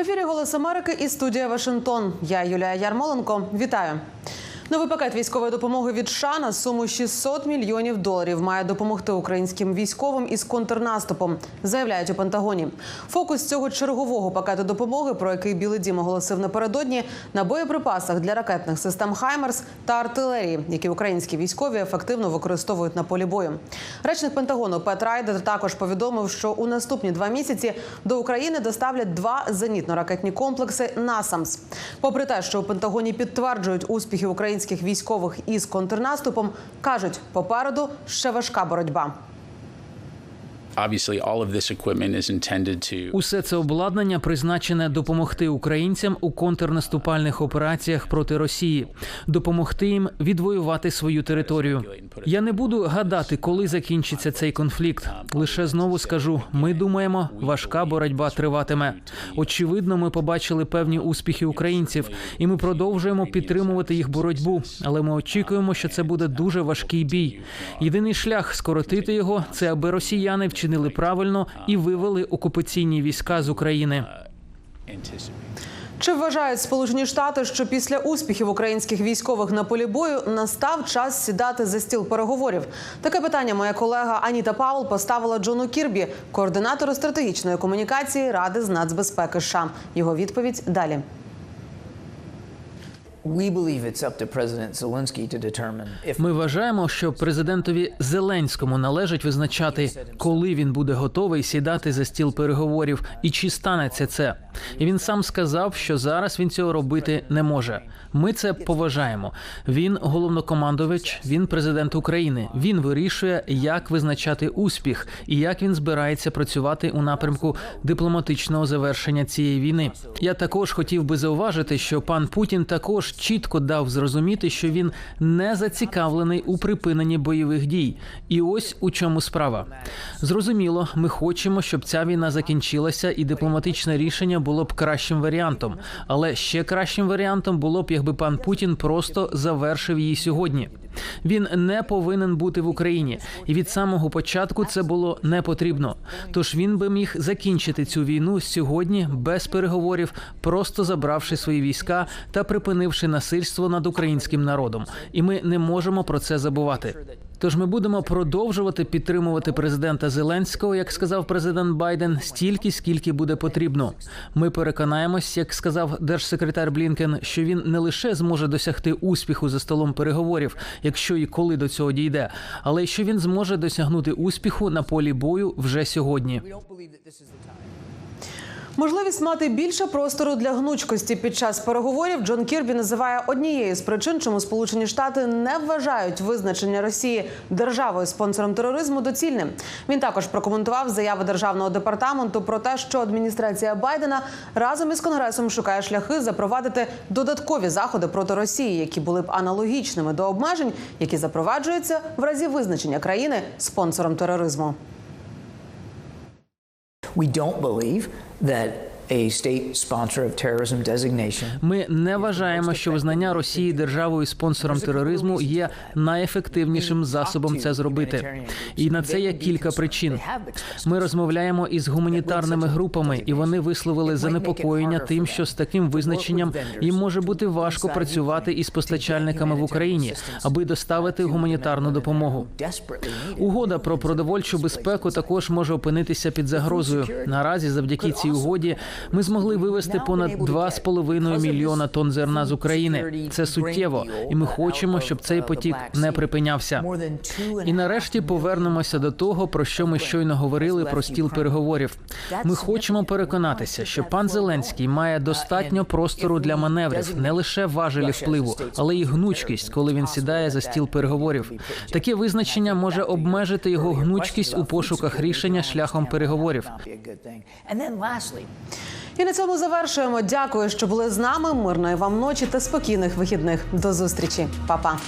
ефірі Голос Америки і студія Вашингтон. Я Юлія Ярмоленко. Вітаю. Новий пакет військової допомоги від США на суму 600 мільйонів доларів має допомогти українським військовим із контрнаступом, заявляють у Пентагоні. Фокус цього чергового пакету допомоги, про який Білий Дім оголосив напередодні, на боєприпасах для ракетних систем Хаймерс та артилерії, які українські військові ефективно використовують на полі бою. Речник Пентагону Пет Райдер також повідомив, що у наступні два місяці до України доставлять два зенітно-ракетні комплекси «Насамс». Попри те, що у Пентагоні підтверджують успіхи українських військових із контрнаступом, кажуть, попереду ще важка боротьба. Усе це обладнання призначене допомогти українцям у контрнаступальних операціях проти Росії, допомогти їм відвоювати свою територію. Я не буду гадати, коли закінчиться цей конфлікт. Лише знову скажу: ми думаємо, важка боротьба триватиме. Очевидно, ми побачили певні успіхи українців, і ми продовжуємо підтримувати їх боротьбу. Але ми очікуємо, що це буде дуже важкий бій. Єдиний шлях скоротити його це аби росіяни вчинили правильно і вивели окупаційні війська з України. Чи вважають Сполучені Штати, що після успіхів українських військових на полі бою настав час сідати за стіл переговорів? Таке питання моя колега Аніта Паул поставила Джону Кірбі, координатору стратегічної комунікації Ради з нацбезпеки США. Його відповідь далі. Ми вважаємо, що президентові Зеленському належить визначати, коли він буде готовий сідати за стіл переговорів і чи станеться це. І він сам сказав, що зараз він цього робити не може. Ми це поважаємо. Він головнокомандувач, він президент України. Він вирішує, як визначати успіх і як він збирається працювати у напрямку дипломатичного завершення цієї війни. Я також хотів би зауважити, що пан Путін також чітко дав зрозуміти, що він не зацікавлений у припиненні бойових дій. І ось у чому справа. Зрозуміло, ми хочемо, щоб ця війна закінчилася, і дипломатичне рішення було б кращим варіантом. Але ще кращим варіантом було б, якби пан Путін просто завершив її сьогодні. Він не повинен бути в Україні, і від самого початку це було не потрібно. Тож він би міг закінчити цю війну сьогодні без переговорів, просто забравши свої війська та припинивши насильство над українським народом. І ми не можемо про це забувати. Тож ми будемо продовжувати підтримувати президента Зеленського, як сказав президент Байден, стільки, скільки буде потрібно. Ми переконаємось, як сказав держсекретар Блінкен, що він не лише зможе досягти успіху за столом переговорів, якщо і коли до цього дійде, але й що він зможе досягнути успіху на полі бою вже сьогодні. Можливість мати більше простору для гнучкості під час переговорів Джон Кірбі називає однією з причин, чому Сполучені Штати не вважають визначення Росії державою спонсором тероризму доцільним. Він також прокоментував заяви державного департаменту про те, що адміністрація Байдена разом із конгресом шукає шляхи запровадити додаткові заходи проти Росії, які були б аналогічними до обмежень, які запроваджуються в разі визначення країни спонсором тероризму. We don't believe that Ми не вважаємо, що визнання Росії державою спонсором тероризму є найефективнішим засобом це зробити. І на це є кілька причин. Ми розмовляємо із гуманітарними групами, і вони висловили занепокоєння тим, що з таким визначенням їм може бути важко працювати із постачальниками в Україні, аби доставити гуманітарну допомогу. Угода про продовольчу безпеку також може опинитися під загрозою. Наразі, завдяки цій угоді, ми змогли вивезти понад 2,5 мільйона тонн зерна з України. Це суттєво, і ми хочемо, щоб цей потік не припинявся. І нарешті повернемося до того, про що ми щойно говорили про стіл переговорів. Ми хочемо переконатися, що пан Зеленський має достатньо простору для маневрів, не лише важелі впливу, але й гнучкість, коли він сідає за стіл переговорів. Таке визначення може обмежити його гнучкість у пошуках рішення шляхом переговорів. І на цьому завершуємо. Дякую, що були з нами. Мирної вам ночі та спокійних вихідних. До зустрічі, Па-па.